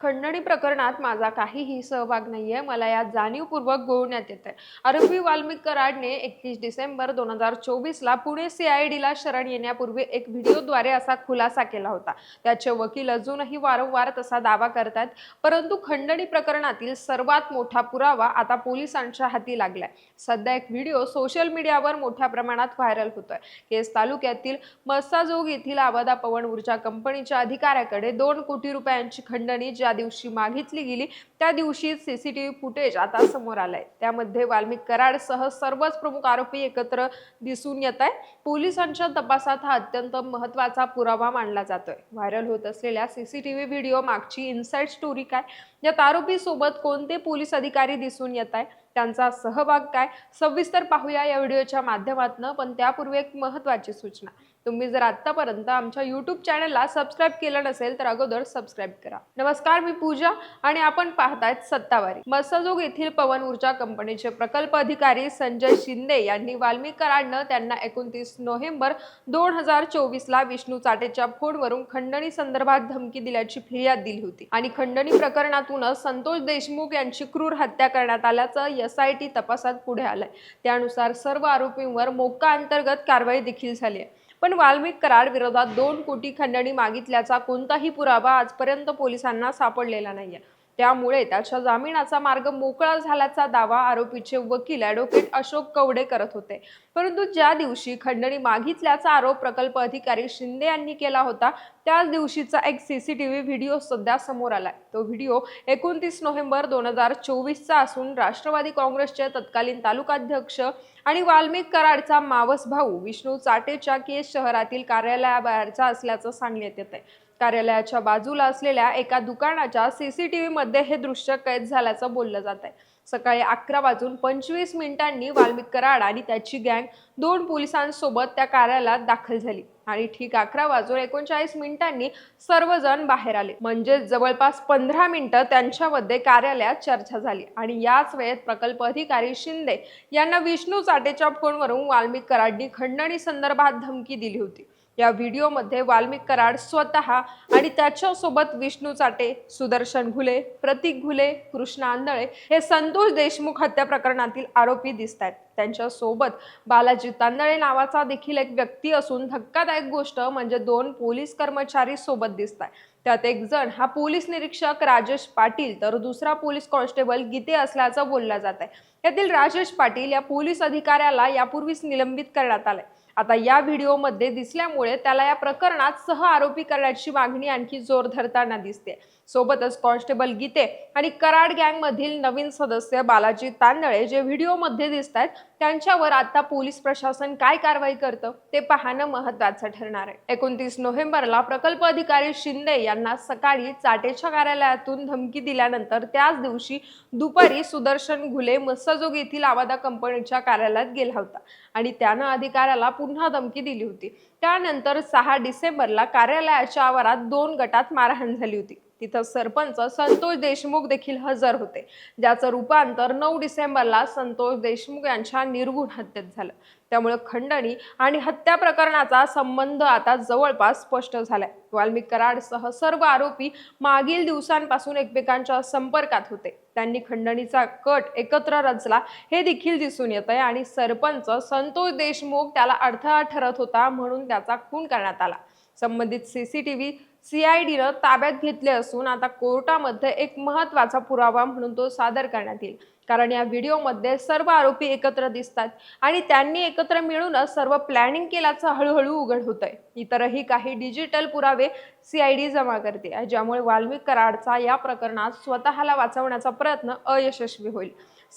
खंडणी प्रकरणात माझा काहीही सहभाग नाही आहे मला यात जाणीवपूर्वक गोवण्यात येत आहे आरोपी वाल्मिक कराडने एकतीस डिसेंबर दोन हजार चोवीसला पुणे सी आय डीला शरण येण्यापूर्वी एक व्हिडिओद्वारे असा खुलासा केला होता. त्याचे वकील अजूनही वारंवार तसा दावा करतात परंतु खंडणी प्रकरणातील सर्वात मोठा पुरावा आता पोलिसांच्या हाती लागलाय. सध्या एक व्हिडिओ सोशल मीडियावर मोठ्या प्रमाणात व्हायरल होतोय. केस तालुक्यातील मस्साजोग येथील आबादा पवन ऊर्जा कंपनीच्या अधिकाऱ्याकडे दोन कोटी रुपयांची खंडणी ज्या दिवशी मागितली गेली त्या दिवशी सीसीटीव्ही फुटेज आता समोर आलंय. त्यामध्ये वाल्मिक कराडसह सर्वच प्रमुख आरोपी एकत्र दिसून येत आहे पोलिसांच्या तपासात हा अत्यंत महत्त्वाचा पुरावा मानला जातोय. व्हायरल होत असलेल्या सीसीटीव्ही व्हिडिओ मागची इनसाइड स्टोरी काय? यात आरोपी सोबत कोणते पोलीस अधिकारी दिसून येत आहे त्यांचा सहभाग काय? सविस्तर पाहूया या व्हिडिओच्या माध्यमातून पण त्यापूर्वी एक महत्वाची सूचना. तुम्ही जर आतापर्यंत आमच्या यूट्यूब चॅनलला सबस्क्राईब केलं नसेल तर अगोदर सबस्क्राईब करा. नमस्कार मी पूजा आणि आपण पाहतायत सत्तावारी. मस्साजोग येथील पवन ऊर्जा कंपनीचे प्रकल्प अधिकारी संजय शिंदे यांनी वाल्मिक त्यांना एकोणतीस नोव्हेंबर दोन हजार चोवीसला विष्णू चाटेच्या फोनवरून खंडणी संदर्भात धमकी दिल्याची फिर्याद दिली होती. आणि खंडणी प्रकरणातूनच संतोष देशमुख यांची क्रूर हत्या करण्यात आल्याचं एस आय टी तपासात पुढे आलंय. त्यानुसार सर्व आरोपींवर मोक्का अंतर्गत कारवाई देखील झाली आहे. पण वाल्मिक कराड विरोधात दोन कोटी खंडणी मागितल्याचा कोणताही पुरावा आजपर्यंत पोलिसांना सापडलेला नाहीये. त्यामुळे त्याच्या जामिनाचा मार्ग मोकळा झाल्याचा दावा आरोपीचे वकील ॲडव्होकेट अशोक कवडे करत होते. परंतु ज्या दिवशी खंडणी मागितल्याचा आरोप प्रकल्प अधिकारी शिंदे यांनी केला होता त्याच दिवशीचा एक सीसीटीव्ही व्हिडिओ सध्या समोर आलाय. तो व्हिडिओ एकोणतीस नोव्हेंबर दोन हजार चोवीसचा असून राष्ट्रवादी काँग्रेसचे तत्कालीन तालुकाध्यक्ष आणि वाल्मिक कराडचा मावस भाऊ विष्णू चाटेच्या केस शहरातील कार्यालयाबाहेरचा असल्याचं सांगण्यात येत आहे कार्यालयाच्या बाजूला असलेल्या एका दुकानाच्या सीसीटीव्ही मध्ये हे दृश्य कैद झाल्याचं बोललं जात आहे. सकाळी अकरा वाजून पंचवीस मिनिटांनी वाल्मिक कराड आणि त्याची गँग दोन पोलिसांसोबत त्या कार्यालयात दाखल झाली आणि ठीक अकरा वाजून एकोणचाळीस मिनिटांनी सर्वजण बाहेर आले. म्हणजे जवळपास पंधरा मिनिटं त्यांच्यामध्ये कार्यालयात चर्चा झाली आणि याच वेळेत प्रकल्प अधिकारी शिंदे यांना विष्णू चाटेच्या फोनवरून वाल्मिक कराडनी खंडणी संदर्भात धमकी दिली होती. या व्हिडिओमध्ये वाल्मिक कराड स्वतः आणि त्याच्यासोबत विष्णू चाटे सुदर्शन घुले प्रतीक घुले कृष्ण आंधळे हे संतोष देशमुख हत्या प्रकरणातील आरोपी दिसत आहेत. त्यांच्यासोबत बालाजी तांदळे नावाचा देखील एक व्यक्ती असून धक्कादायक गोष्ट म्हणजे दोन पोलीस कर्मचारी सोबत दिसत आहे त्यात एक जण हा पोलीस निरीक्षक राजेश पाटील तर दुसरा पोलीस कॉन्स्टेबल गीते असल्याचं बोललं जात आहे यातील राजेश पाटील या पोलीस अधिकाऱ्याला यापूर्वीच निलंबित करण्यात आलंय. आता या व्हिडिओमध्ये दिसल्यामुळे त्याला या प्रकरणात सह आरोपी करण्याची मागणी आणखी जोर धरताना दिसते. सोबतच कॉन्स्टेबल गीते आणि कराड गँगमधील नवीन सदस्य बालाजी तांदळे जे व्हिडिओमध्ये दिसत आहेत त्यांच्यावर आता पोलीस प्रशासन काय कारवाई करतं ते पाहणं महत्वाचं ठरणार आहे. एकोणतीस नोव्हेंबरला प्रकल्प अधिकारी शिंदे यांना सकाळी चाटेच्या कार्यालयातून धमकी दिल्यानंतर त्याच दिवशी दुपारी सुदर्शन घुले मस्सजोग येथील आवादा कंपनीच्या कार्यालयात गेला होता आणि त्यानं अधिकाऱ्याला पुन्हा धमकी दिली होती. त्यानंतर सहा डिसेंबरला कार्यालयाच्या आवारात दोन गटात मारहाण झाली होती. तिथं सरपंच संतोष देशमुख देखील हजर होते ज्याचं रूपांतर नऊ डिसेंबरला संतोष देशमुख यांच्या निर्गुण हत्येत झालं. त्यामुळे खंडणी आणि हत्या प्रकरणाचा संबंध आता जवळपास स्पष्ट झालाय. वाल्मिक कराडसह सर्व आरोपी मागील दिवसांपासून एकमेकांच्या संपर्कात होते. त्यांनी खंडणीचा कट एकत्र रचला हे देखील दिसून येत आहे आणि सरपंच संतोष देशमुख त्याला अडथळा ठरत होता म्हणून त्याचा खून करण्यात आला. संबंधित सीसीटीव्ही सीआयडीनं ताब्यात घेतले असून आता कोर्टामध्ये एक महत्त्वाचा पुरावा म्हणून तो सादर करण्यात येईल. कारण या व्हिडिओमध्ये सर्व आरोपी एकत्र दिसतात आणि त्यांनी एकत्र मिळूनच सर्व प्लॅनिंग केल्याचं हळूहळू उघड होत आहे इतरही काही डिजिटल पुरावे सीआयडी जमा करते ज्यामुळे वाल्मिक कराडचा या प्रकरणात स्वतःला वाचवण्याचा प्रयत्न अयशस्वी होईल.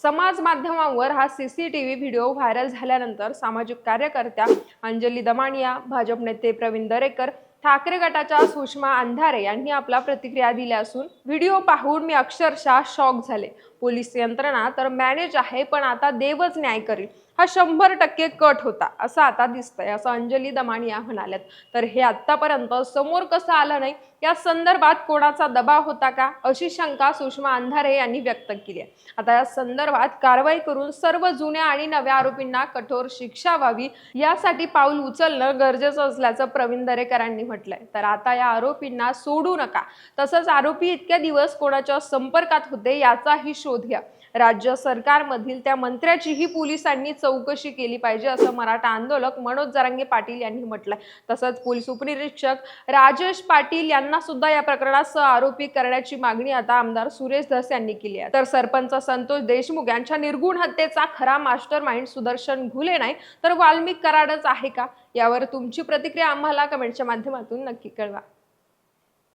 समाज माध्यमांवर हा सीसीटीव्ही व्हिडिओ व्हायरल झाल्यानंतर सामाजिक कार्यकर्त्या अंजली दमानिया भाजप नेते प्रवीण दरेकर ठाकरे गटाच्या सुषमा अंधारे यांनी आपला प्रतिक्रिया दिल्या असून व्हिडिओ पाहून मी अक्षरशः शॉक झाले. पोलीस यंत्रणा तर मॅनेज आहे पण आता देवच न्याय करील. हा शंभर टक्के कट होता असं आता दिसतंय असं अंजली दमानिया या म्हणाल्यात. तर हे आतापर्यंत समोर कसं आलं नाही या संदर्भात कोणाचा दबाव होता का? अशी शंका सुषमा अंधारे यांनी व्यक्त केली आहे. आता या संदर्भात कारवाई करून सर्व जुन्या आणि नव्या आरोपींना कठोर शिक्षा व्हावी यासाठी पाऊल उचलणं गरजेचं असल्याचं प्रवीण दरेकरांनी म्हटलंय. तर आता या आरोपींना सोडू नका. तसंच आरोपी इतक्या दिवस कोणाच्या संपर्कात होते याचाही शोध घ्या. राज्य सरकारमधील त्या मंत्र्याचीही पोलिसांनी चौकशी केली पाहिजे असं मराठा आंदोलक मनोज जरांगे पाटील यांनी म्हटलंय. तसंच पोलीस उपनिरीक्षक राजेश पाटील यांना सुद्धा या प्रकरणात सह आरोपी करण्याची मागणी आता आमदार सुरेश धस यांनी केली आहे. तर सरपंच संतोष देशमुख यांच्या निर्गुण हत्येचा खरा मास्टर माइंड सुदर्शन घुले नाही तर वाल्मिक कराडच आहे का? यावर तुमची प्रतिक्रिया आम्हाला कमेंटच्या माध्यमातून नक्की कळवा.